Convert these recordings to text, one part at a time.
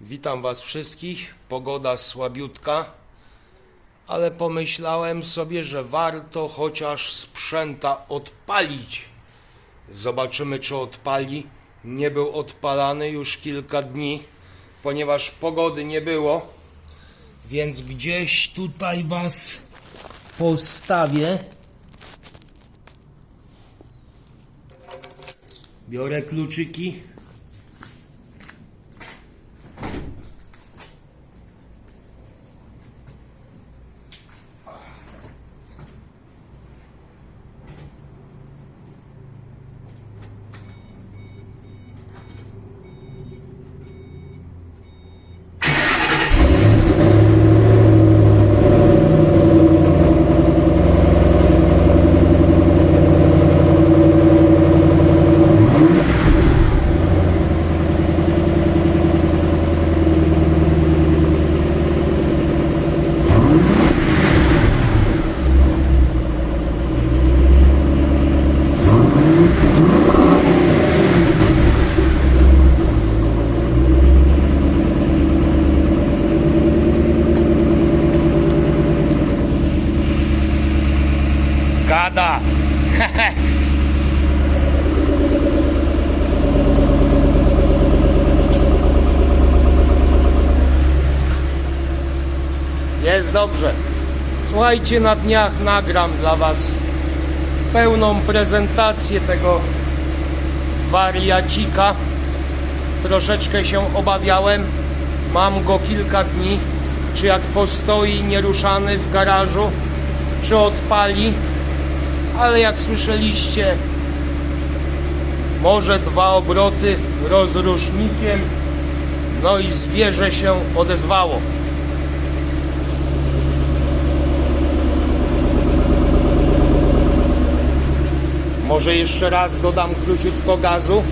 Witam Was wszystkich. Pogoda słabiutka, ale pomyślałem sobie, że warto chociaż sprzęta odpalić. Zobaczymy, czy odpali. Nie był odpalany już kilka dni, ponieważ pogody nie było, więc gdzieś tutaj Was postawię. Biorę kluczyki. Cada. Jest dobrze. Słuchajcie, na dniach nagram dla Was pełną prezentację tego wariacika. Troszeczkę się obawiałem. Mam go kilka dni. Czy jak postoi nieruszany w garażu, czy odpali. Ale jak słyszeliście, może dwa obroty rozrusznikiem, no i zwierzę się odezwało. Może jeszcze raz dodam króciutko gazu.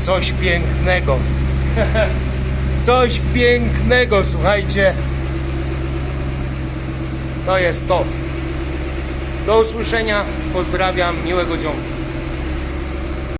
Coś pięknego. Coś pięknego, słuchajcie. To jest to. Do usłyszenia. Pozdrawiam. Miłego dzionka.